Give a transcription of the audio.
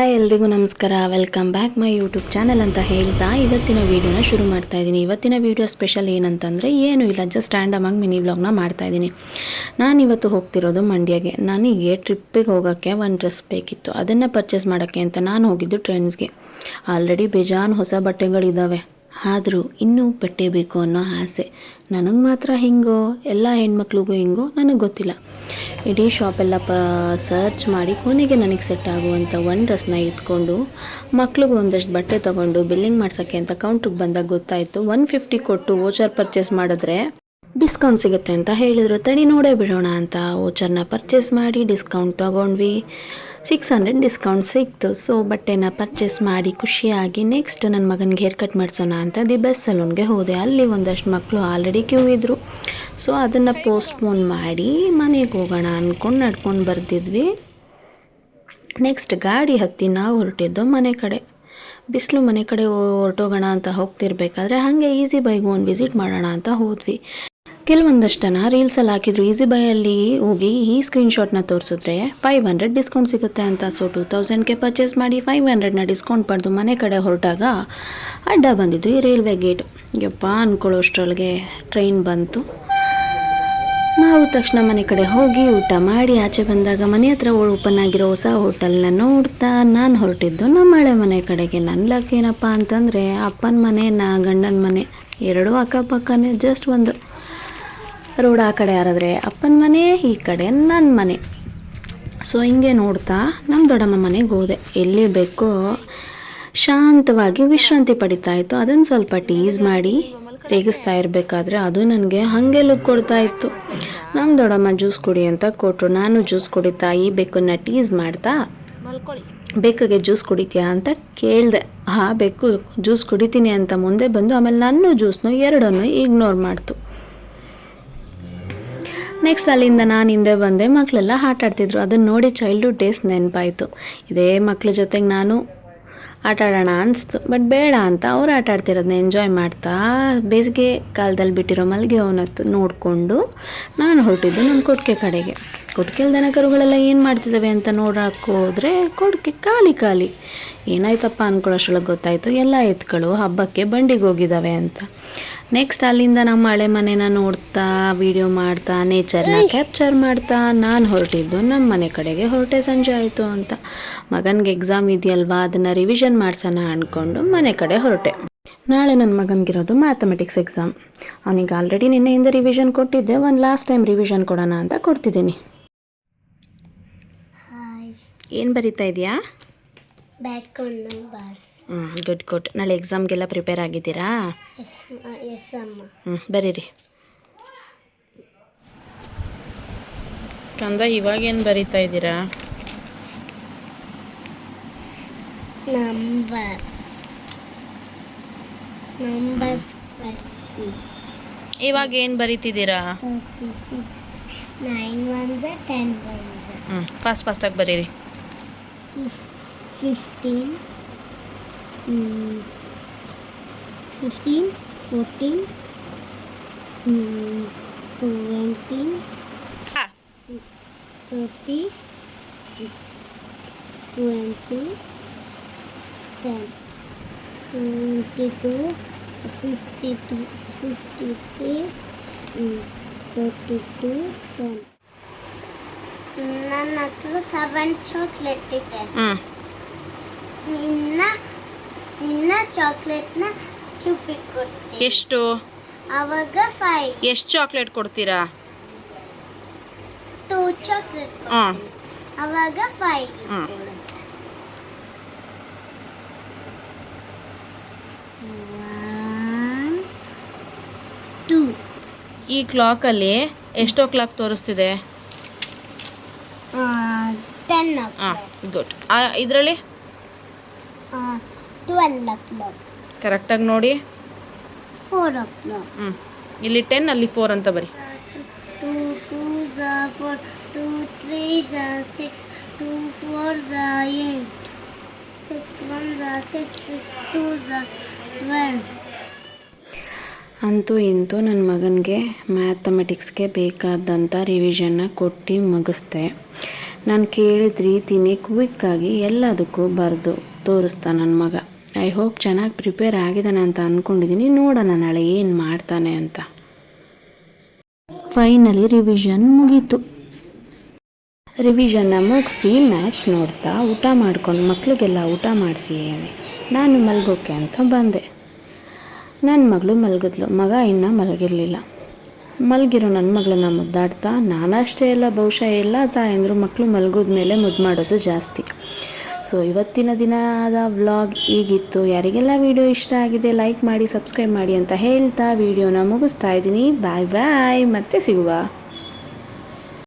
Hi ಎಲ್ರಿಗೂ ನಮಸ್ಕಾರ. Welcome back my YouTube channel ಅಂತ ಹೇಳ್ತಾ ಇವತ್ತಿನ ವೀಡಿಯೋನ ಶುರು ಮಾಡ್ತಾ ಇದ್ದೀನಿ. ಇವತ್ತಿನ ವೀಡಿಯೋ ಸ್ಪೆಷಲ್ ಏನಂತಂದರೆ ಏನೂ ಇಲ್ಲ ಜಸ್ಟ್ ಆಗಿ ಮಿನಿ ವ್ಲಾಗ್ನ ಮಾಡ್ತಾ ಇದ್ದೀನಿ. ನಾನು ಇವತ್ತು ಹೋಗ್ತಿರೋದು ಮಂಡ್ಯಗೆ. ನನಗೆ ಟ್ರಿಪ್ಪಿಗೆ ಹೋಗೋಕ್ಕೆ ಒಂದು ಡ್ರೆಸ್ ಬೇಕಿತ್ತು. ಅದನ್ನು ಪರ್ಚೇಸ್ ಮಾಡೋಕ್ಕೆ ಅಂತ ನಾನು ಹೋಗಿದ್ದು ಟ್ರೆಂಡ್ಸ್ಗೆ ಆಲ್ರೆಡಿ ಬೇಜಾನ್ ಹೊಸ ಬಟ್ಟೆಗಳಿದ್ದಾವೆ ಆದರೂ ಇನ್ನೂ ಬಟ್ಟೆ ಬೇಕು ಅನ್ನೋ ಆಸೆ. ನನಗೆ ಮಾತ್ರ ಹಿಂಗೋ, ಎಲ್ಲ ಹೆಣ್ಮಕ್ಳಿಗೂ ಹಿಂಗೋ, ನನಗೆ ಗೊತ್ತಿಲ್ಲ. ಇಡೀ ಶಾಪೆಲ್ಲ ಪ ಸರ್ಚ್ ಮಾಡಿ ಕೊನೆಗೆ ನನಗೆ ಸೆಟ್ ಆಗುವಂಥ ಒನ್ ಡ್ರೆಸ್ನ ಇಟ್ಕೊಂಡು ಮಕ್ಳಿಗೆ ಒಂದಷ್ಟು ಬಟ್ಟೆ ತೊಗೊಂಡು ಬಿಲ್ಲಿಂಗ್ ಮಾಡ್ಸೋಕ್ಕೆ ಅಂತ ಕೌಂಟ್ರಿಗೆ ಬಂದಾಗ ಗೊತ್ತಾಯಿತು. ಒನ್ ಫಿಫ್ಟಿ ಕೊಟ್ಟು ವೋಚರ್ ಪರ್ಚೇಸ್ ಮಾಡಿದ್ರೆ ಡಿಸ್ಕೌಂಟ್ ಸಿಗುತ್ತೆ ಅಂತ ಹೇಳಿದರು. ತಡಿ ನೋಡೇ ಬಿಡೋಣ ಅಂತ ಓಚರ್ನ ಪರ್ಚೇಸ್ ಮಾಡಿ ಡಿಸ್ಕೌಂಟ್ ತೊಗೊಂಡ್ವಿ. ಸಿಕ್ಸ್ ಹಂಡ್ರೆಡ್ ಡಿಸ್ಕೌಂಟ್ ಸಿಕ್ತು. ಸೊ ಬಟ್ಟೆನ ಪರ್ಚೇಸ್ ಮಾಡಿ ಖುಷಿಯಾಗಿ ನೆಕ್ಸ್ಟ್ ನನ್ನ ಮಗನಿಗೆ ಹೇರ್ ಕಟ್ ಮಾಡಿಸೋಣ ಅಂತ ದಿ ಬೆಸ್ಟ್ ಸಲೂನ್ಗೆ ಹೋದೆ. ಅಲ್ಲಿ ಒಂದಷ್ಟು ಮಕ್ಕಳು ಆಲ್ರೆಡಿ ಕ್ಯೂ ಇದ್ದರು ಸೊ ಅದನ್ನು ಪೋಸ್ಟ್ಪೋನ್ ಮಾಡಿ ಮನೆಗೆ ಹೋಗೋಣ ಅಂದ್ಕೊಂಡು ನಡ್ಕೊಂಡು ಬರ್ತಿದ್ವಿ ನೆಕ್ಸ್ಟ್ ಗಾಡಿ ಹತ್ತಿ ನಾವು ಹೊರಟಿದ್ದು ಮನೆ ಕಡೆ. ಬಿಸಿಲು ಮನೆ ಕಡೆ ಹೊರಟೋಗೋಣ ಅಂತ ಹೋಗ್ತಿರ್ಬೇಕಾದ್ರೆ ಹಾಗೆ ಈಸಿ ಬೈಗೂ ಒಂದು ವಿಸಿಟ್ ಮಾಡೋಣ ಅಂತ ಹೋದ್ವಿ. ಕೆಲವೊಂದಷ್ಟು ಜನ ರೀಲ್ಸಲ್ಲಿ ಹಾಕಿದ್ರು. ಈಸಿ ಬೈಯಲ್ಲಿ ಹೋಗಿ ಈ ಸ್ಕ್ರೀನ್ಶಾಟ್ನ ತೋರಿಸಿದ್ರೆ ಫೈವ್ ಹಂಡ್ರೆಡ್ ಡಿಸ್ಕೌಂಟ್ ಸಿಗುತ್ತೆ ಅಂತ. ಸೊ ಟೂ ತೌಸಂಡ್ಗೆ ಪರ್ಚೇಸ್ ಮಾಡಿ ಫೈವ್ ಹಂಡ್ರೆಡ್ನ ಡಿಸ್ಕೌಂಟ್ ಪಡೆದು ಮನೆ ಕಡೆ ಹೊರಟಾಗ ಅಡ್ಡ ಬಂದಿದ್ದು ಈ ರೈಲ್ವೆ ಗೇಟ್ ಯಪ್ಪ ಅಂದ್ಕೊಳ್ಳೋಷ್ಟ್ರೊಳಗೆ ಟ್ರೈನ್ ಬಂತು. ನಾವು ತಕ್ಷಣ ಮನೆ ಕಡೆ ಹೋಗಿ ಊಟ ಮಾಡಿ ಆಚೆ ಬಂದಾಗ ಮನೆ ಹತ್ರ ಓಪನ್ ಆಗಿರೋ ಹೊಸ ಹೋಟೆಲ್ನ ನೋಡ್ತಾ ನಾನು ಹೊರಟಿದ್ದು, ನಮ್ಮ ಹಳೆ ಮನೆ ಕಡೆಗೆ. ನನ್ನ ಲಕ್ ಏನಪ್ಪ ಅಂತಂದರೆ ಅಪ್ಪನ ಮನೆ, ನಾ ಗಂಡನ ಮನೆ. ಎರಡೂ ಅಕ್ಕಪಕ್ಕನೇ ಜಸ್ಟ್ ಒಂದು. ರೋಡ್ ಆ ಕಡೆ ಯಾರಾದರೆ ಅಪ್ಪನ ಮನೆ, ಈ ಕಡೆ ನನ್ನ ಮನೆ. ಸೊ ಹಿಂಗೆ ನೋಡ್ತಾ ನಮ್ಮ ದೊಡ್ಡಮ್ಮ ಮನೆಗೆ ಹೋದೆ. ಎಲ್ಲಿ ಬೇಕೋ ಶಾಂತವಾಗಿ ವಿಶ್ರಾಂತಿ ಪಡಿತಾ ಇತ್ತು. ಅದನ್ನು ಸ್ವಲ್ಪ ಟೀಸ್ ಮಾಡಿ ರೇಗಿಸ್ತಾ ಇರಬೇಕಾದ್ರೆ ಅದು ನನಗೆ ಹಾಗೆ ಲುಕ್ ಕೊಡ್ತಾ ಇತ್ತು. ನಮ್ಮ ದೊಡ್ಡಮ್ಮ ಜ್ಯೂಸ್ ಕುಡಿ ಅಂತ ಕೊಟ್ಟರು ನಾನು ಜ್ಯೂಸ್ ಕುಡಿತಾ ಈ ಬೆಕ್ಕನ್ನ ಟೀಸ್ ಮಾಡ್ತಾ ಬೇಕಗೆ ಜ್ಯೂಸ್ ಕುಡಿತೀಯಾ? ಅಂತ ಕೇಳಿದೆ. ಹಾ, ಬೆಕ್ಕು ಜ್ಯೂಸ್ ಕುಡಿತೀನಿ ಅಂತ ಮುಂದೆ ಬಂದು ಆಮೇಲೆ ನನ್ನ ಜ್ಯೂಸ್ನು ಎರಡನ್ನು ಇಗ್ನೋರ್ ಮಾಡ್ತು. ನೆಕ್ಸ್ಟ್ ಅಲ್ಲಿಂದ ನಾನು ಹಿಂದೆ ಬಂದೆ. ಮಕ್ಕಳೆಲ್ಲ ಆಟ ಆಡ್ತಿದ್ರು. ಅದನ್ನು ನೋಡಿ ಚೈಲ್ಡ್ಹುಡ್ ಡೇಸ್ ನೆನಪಾಯಿತು. ಇದೇ ಮಕ್ಳ ಜೊತೆಗೆ ನಾನು ಆಟ ಆಡೋಣ ಅನಿಸ್ತು. ಬಟ್ ಬೇಡ ಅಂತ ಅವ್ರು ಆಟ ಆಡ್ತಿರೋದನ್ನ ಎಂಜಾಯ್ ಮಾಡ್ತಾ ಬೇಸಿಗೆ ಕಾಲದಲ್ಲಿ ಬಿಟ್ಟಿರೋ ಮಲ್ಲಿಗೆ ಅವನತ್ತು ನೋಡಿಕೊಂಡು ನಾನು ಹೊರಟಿದ್ದು ನಮ್ಮ ಕೊಟ್ಟಿಗೆ ಕಡೆಗೆ. ಕೊಟ್ಟಿಗೆಲ್ ದನ ಕರುಗಳೆಲ್ಲ ಏನು ಮಾಡ್ತಿದ್ದಾವೆ ಅಂತ ನೋಡೋಕ್ಕೋದ್ರೆ ಹೋದರೆ ಕೊಟ್ಟಿಗೆ ಖಾಲಿ ಖಾಲಿ. ಏನಾಯ್ತಪ್ಪ ಅಂದ್ಕೊಳ್ಳೋಷ್ರೊಳಗೆ ಗೊತ್ತಾಯಿತು. ಎಲ್ಲ ಎತ್ಗಳು ಹಬ್ಬಕ್ಕೆ ಬಂಡಿಗೆ ಹೋಗಿದ್ದಾವೆ ಅಂತ. ನೆಕ್ಸ್ಟ್ ಅಲ್ಲಿಂದ ನಮ್ಮ ಹಳೆ ಮನೆನ ನೋಡ್ತಾ ವಿಡಿಯೋ ಮಾಡ್ತಾ ನೇಚರ್ನ ಕ್ಯಾಪ್ಚರ್ ಮಾಡ್ತಾ ನಾನು ಹೊರಟಿದ್ದು ನಮ್ಮ ಮನೆ ಕಡೆಗೆ ಹೊರಟೆ ಸಂಜೆ ಆಯಿತು ಅಂತ. ಮಗನಿಗೆ ಎಕ್ಸಾಮ್ ಇದೆಯಲ್ವಾ ಅದನ್ನು ರಿವಿಷನ್ ಮಾಡ್ಸೋಣ ಅಂದ್ಕೊಂಡು ಮನೆ ಕಡೆ ಹೊರಟೆ. ನಾಳೆ ನನ್ನ ಮಗನಿಗಿರೋದು ಮ್ಯಾಥಮೆಟಿಕ್ಸ್ ಎಕ್ಸಾಮ್ ಅವನಿಗೆ ಆಲ್ರೆಡಿ ನಿನ್ನೆಯಿಂದ ರಿವಿಷನ್ ಕೊಟ್ಟಿದ್ದೆ ಒಂದು ಲಾಸ್ಟ್ ಟೈಮ್ ರಿವಿಷನ್ ಕೊಡೋಣ ಅಂತ ಕೊಡ್ತಿದ್ದೀನಿ. ಏನು ಬರೀತಾ ಇದೆಯಾ? ಬ್ಯಾಕ್ ನಂಬರ್ಸ್ ಹ್ಞೂ ಗುಡ್ ಗುಡ್ ನಾಳೆ ಎಕ್ಸಾಮ್ಗೆಲ್ಲ ಪ್ರಿಪೇರ್ ಆಗಿದ್ದೀರಾ? ಎಸ್ ಎಸ್ ಅಮ್ಮ. ಹ್ಞೂ ಬರೀರಿ. ಕಂದ ಇವಾಗೇನು ಬರೀತಾ ಇದ್ದೀರಾ? ನಂಬರ್ಸ್ ನಂಬರ್ಸ್ ಇವಾಗ ಏನು ಬರೀತಿದ್ದೀರಾ? ತರ್ಟಿ ಸಿಕ್ಸ್ ನೈನ್ ಒನ್ ಝ ಟೆನ್ ಒನ್ ಝ ಹ್ಞೂ ಫಾಸ್ಟ್ ಫಾಸ್ಟಾಗಿ ಬರೀರಿ. fifteen fifteen fourteen twenty thirty twenty ten twenty two fifty three fifty six thirty two ten ನನ್ನ ಹತ್ರ ಸೆವೆನ್ ಚಾಕ್ಲೇಟ್ ಇದೆ ಹ್ಞೂ ನಿನ್ನ ನಿನ್ನ ಚಾಕ್ಲೇಟ್ನ ಚುಪ್ಪಿಗೆ ಕೊಡ್ತೀನಿ ಎಷ್ಟು? ಅವಾಗ ಫೈವ್ ಎಷ್ಟು ಚಾಕ್ಲೇಟ್ ಕೊಡ್ತೀರಾ? ಟೂ ಚಾಕ್ಲೇಟ್ ಹಾಂ ಅವಾಗ ಹ್ಮ್. ಒನ್ ಟೂ ಈ ಕ್ಲಾಕಲ್ಲಿ ಎಷ್ಟೋ ಕ್ಲಾಕ್ ತೋರಿಸ್ತಿದೆ? ಟೆನ್ ಹಾಂ ಗುಡ್ ಇದರಲ್ಲಿ? ಟ್ವೆಲ್ ಓ ಕ್ಲಾಕ್ ಕರೆಕ್ಟಾಗಿ ನೋಡಿ. ಫೋರ್ ಓ ಕ್ಲಾಕ್ ಹ್ಞೂ ಇಲ್ಲಿ ಟೆನ್ ಅಲ್ಲಿ ಫೋರ್ ಅಂತ ಬರಿ. ಟೂ ಟೂ ಝ ಫೋರ್ ಟೂ ತ್ರೀ ಝ ಸಿಕ್ಸ್ ಟೂ ಫೋರ್ ಝ ಏಟ್ ಸಿಕ್ಸ್ ಒನ್ ಝ ಸಿಕ್ಸ್ ಸಿಕ್ಸ್ ಟೂ ಝ ಟ್ವೆಲ್ ಅಂತೂ ಇಂತೂ ನನ್ನ ಮಗನಿಗೆ ಮ್ಯಾಥಮೆಟಿಕ್ಸ್ಗೆ ಬೇಕಾದಂಥ ರಿವಿಷನ್ನ ಕೊಟ್ಟು ಮುಗಿಸ್ದೆ. ನಾನು ಕೇಳಿದ ರೀತಿನೇ ಕ್ವಿಕ್ಕಾಗಿ ಎಲ್ಲದಕ್ಕೂ ಬರೆದು ತೋರಿಸ್ತಾ ನನ್ನ ಮಗ. ಐ ಹೋಪ್ ಚೆನ್ನಾಗಿ ಪ್ರಿಪೇರ್ ಆಗಿದ್ದಾನೆ ಅಂತ ಅಂದ್ಕೊಂಡಿದ್ದೀನಿ ನೋಡೋಣ ನಾಳೆ ಏನು ಮಾಡ್ತಾನೆ ಅಂತ. ಫೈನಲಿ ರಿವಿಷನ್ ಮುಗೀತು. ರಿವಿಷನ್ನ ಮುಗಿಸಿ ಮ್ಯಾಚ್ ನೋಡ್ತಾ ಊಟ ಮಾಡ್ಕೊಂಡು ಮಕ್ಕಳಿಗೆಲ್ಲ ಊಟ ಮಾಡಿಸಿ ನಾನು ಮಲ್ಗೋಕೆ ಅಂತ ಬಂದೆ. ನನ್ನ ಮಗಳು ಮಲಗಿದ್ಲು. ಮಗ ಇನ್ನೂ ಮಲಗಿರಲಿಲ್ಲ. ಮಲಗಿರೋ ನನ್ನ ಮಗಳನ್ನ ಮುದ್ದಾಡ್ತಾ ನಾನಷ್ಟೇ ಎಲ್ಲ ಬಹುಶಃ ಎಲ್ಲ ತಾಯಂದರು ಮಕ್ಕಳು ಮಲಗಿದ ಮೇಲೆ ಮುದ್ದು ಮಾಡೋದು ಜಾಸ್ತಿ. ಸೊ ಇವತ್ತಿನ ದಿನದ ವ್ಲಾಗ್ ಈಗಿತ್ತು. ಯಾರಿಗೆಲ್ಲ ವಿಡಿಯೋ ಇಷ್ಟ ಆಗಿದೆ ಲೈಕ್ ಮಾಡಿ ಸಬ್ಸ್ಕ್ರೈಬ್ ಮಾಡಿ ಅಂತ ಹೇಳ್ತಾ, ವಿಡಿಯೋನ ಮುಗಿಸ್ತಾ ಇದ್ದೀನಿ. ಬಾಯ್ ಬಾಯ್ ಮತ್ತೆ ಸಿಗುವ.